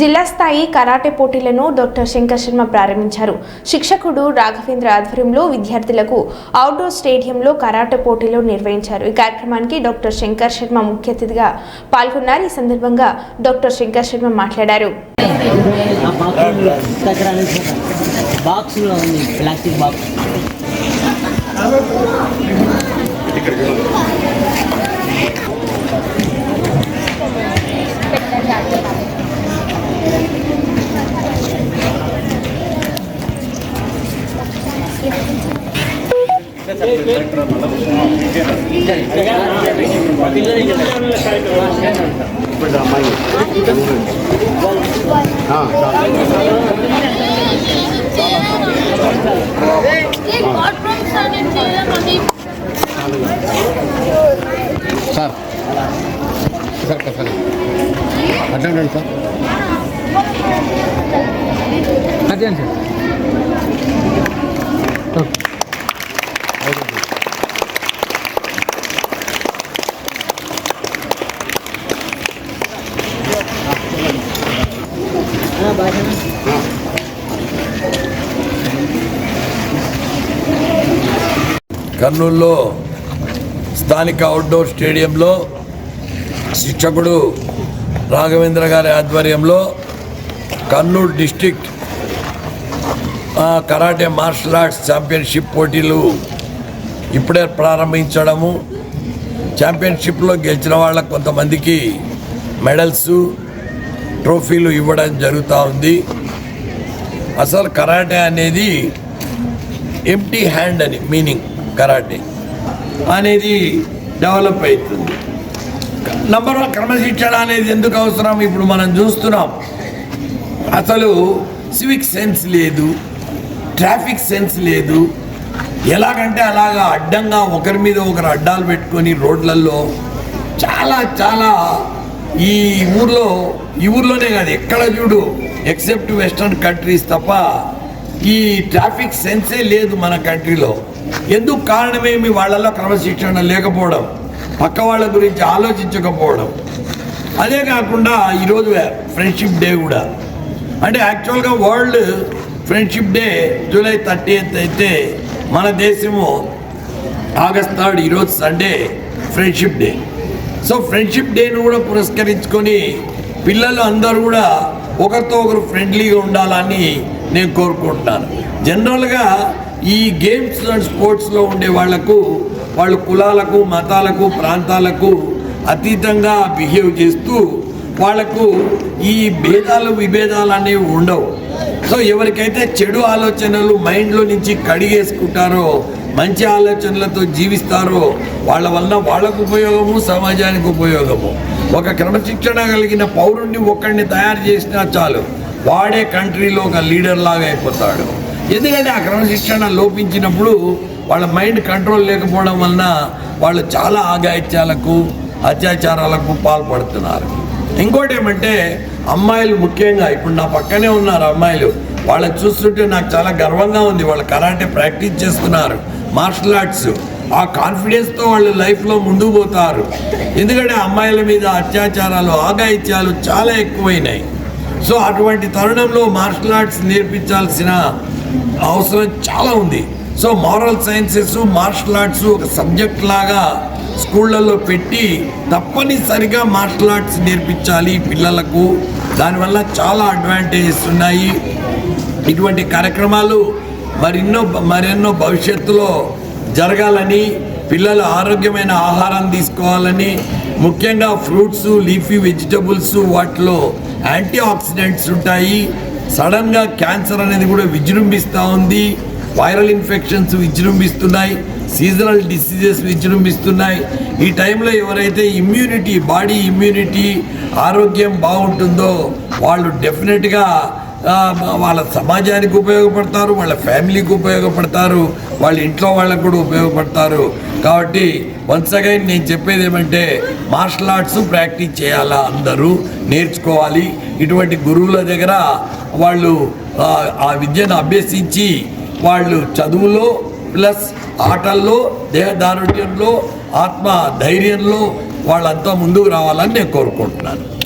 జిల్లా స్థాయి కరాటే పోటీలను డాక్టర్ శంకర్ శర్మ ప్రారంభించారు. శిక్షకుడు రాఘవేంద్ర ఆధ్వర్యంలో విద్యార్థులకు అవుట్డోర్ స్టేడియంలో కరాటే పోటీలు నిర్వహించారు. ఈ కార్యక్రమానికి డాక్టర్ శంకర్ శర్మ ముఖ్య అతిథిగా పాల్గొన్నారు. ఈ సందర్భంగా డాక్టర్ శంకర్ శర్మ మాట్లాడారు. ఆ బాక్స్. సార్ సార్ సార్ అట్లా ఉండండి సార్ అదే సార్ భాష కర్నూలులో స్థానిక అవుట్డోర్ స్టేడియంలో శిక్షకుడు రాఘవేంద్ర గారి ఆధ్వర్యంలో Kurnool district karate martial arts championship పోటీలు ఇప్పుడే ప్రారంభించడము. ఛాంపియన్షిప్లో గెలిచిన వాళ్ళ కొంతమందికి మెడల్స్ ట్రోఫీలు ఇవ్వడం జరుగుతూ ఉంది. అసలు కరాటే అనేది ఎంటీ హ్యాండ్ అని మీనింగ్ కరాటే అనేది డెవలప్ అవుతుంది. నంబర్ వన్ క్రమశిక్షణ అనేది ఎందుకు అవసరం? ఇప్పుడు మనం చూస్తున్నాం అసలు సివిక్ సెన్స్ లేదు ట్రాఫిక్ సెన్స్ లేదు. ఎలాగంటే అలాగా అడ్డంగా ఒకరి మీద ఒకరు అడ్డాలు పెట్టుకొని రోడ్లలో చాలా చాలా ఈ ఊర్లో ఈ ఊర్లోనే కాదు ఎక్కడ చూడు ఎక్సెప్ట్ వెస్ట్రన్ కంట్రీస్ తప్ప ఈ ట్రాఫిక్ సెన్సే లేదు మన కంట్రీలో ఎందుకు కారణమేమి? వాళ్ళలో క్రమశిక్షణ లేకపోవడం పక్క వాళ్ళ గురించి ఆలోచించకపోవడం. అదే కాకుండా ఈరోజు ఫ్రెండ్షిప్ డే కూడా. అంటే యాక్చువల్గా world friendship day July thirty అయితే మన దేశము ఆగస్ట్ థర్డ్ ఈరోజు Sunday friendship day so friendship డేను కూడా పురస్కరించుకొని పిల్లలు అందరూ కూడా ఒకరితో ఒకరు ఫ్రెండ్లీగా ఉండాలని నేను కోరుకుంటున్నాను. జనరల్గా ఈ గేమ్స్ అండ్ స్పోర్ట్స్లో ఉండే వాళ్ళకు వాళ్ళు కులాలకు మతాలకు ప్రాంతాలకు అతీతంగా బిహేవ్ చేస్తూ వాళ్ళకు ఈ భేదాలు విభేదాలు అనేవి ఉండవు. సో ఎవరికైతే చెడు ఆలోచనలు మైండ్లో నుంచి కడిగేసుకుంటారో మంచి ఆలోచనలతో జీవిస్తారో వాళ్ళ వలన వాళ్ళకు ఉపయోగము సమాజానికి ఉపయోగము. ఒక క్రమశిక్షణ కలిగిన పౌరుణ్ణి ఒక్కడిని తయారు చేసినా చాలు వాడే కంట్రీలో ఒక లీడర్ లాగా అయిపోతాడు. ఎందుకంటే ఆ క్రమశిక్షణ లోపించినప్పుడు వాళ్ళ మైండ్ కంట్రోల్ లేకపోవడం వలన వాళ్ళు చాలా ఆగాయిత్యాలకు అత్యాచారాలకు పాల్పడుతున్నారు. ఇంకోటి ఏమంటే అమ్మాయిలు ముఖ్యంగా ఇప్పుడు నా పక్కనే ఉన్నారు అమ్మాయిలు. వాళ్ళని చూస్తుంటే నాకు చాలా గర్వంగా ఉంది వాళ్ళు కరాటే ప్రాక్టీస్ చేస్తున్నారు. Martial arts. ఆ కాన్ఫిడెన్స్తో వాళ్ళు లైఫ్లో ముందుకు పోతారు. ఎందుకంటే అమ్మాయిల మీద అత్యాచారాలు ఆగాయిత్యాలు చాలా ఎక్కువైనాయి. సో అటువంటి తరుణంలో మార్షల్ ఆర్ట్స్ నేర్పించాల్సిన అవసరం చాలా ఉంది. So moral sciences martial arts ఒక సబ్జెక్ట్ లాగా స్కూళ్ళల్లో పెట్టి తప్పనిసరిగా మార్షల్ ఆర్ట్స్ నేర్పించాలి పిల్లలకు. దానివల్ల చాలా అడ్వాంటేజెస్ ఉన్నాయి. ఇటువంటి కార్యక్రమాలు మరెన్నో మరెన్నో భవిష్యత్తులో జరగాలని పిల్లలు ఆరోగ్యమైన ఆహారం తీసుకోవాలని ముఖ్యంగా ఫ్రూట్స్ లీఫీ వెజిటబుల్స్ వాటిలో యాంటీ ఆక్సిడెంట్స్ ఉంటాయి. సడన్గా క్యాన్సర్ అనేది కూడా విజృంభిస్తూ ఉంది. వైరల్ ఇన్ఫెక్షన్స్ విజృంభిస్తున్నాయి. సీజనల్ డిసీజెస్ విజృంభిస్తున్నాయి. ఈ టైంలో ఎవరైతే ఇమ్యూనిటీ బాడీ ఇమ్యూనిటీ ఆరోగ్యం బాగుంటుందో వాళ్ళు డెఫినెట్గా వాళ్ళ సమాజానికి ఉపయోగపడతారు వాళ్ళ ఫ్యామిలీకి ఉపయోగపడతారు వాళ్ళ ఇంట్లో వాళ్ళకు కూడా ఉపయోగపడతారు. కాబట్టి వన్స్ అగైన్ నేను చెప్పేది ఏమంటే మార్షల్ ఆర్ట్స్ ప్రాక్టీస్ చేయాలా అందరూ నేర్చుకోవాలి. ఇటువంటి గురువుల దగ్గర వాళ్ళు ఆ, ఆ విద్యను అభ్యసించి వాళ్ళు చదువులో ప్లస్ ఆటల్లో దేహదారుఢ్యంలో ఆత్మ ధైర్యంలో వాళ్ళంతా ముందుకు రావాలని నేను కోరుకుంటున్నాను.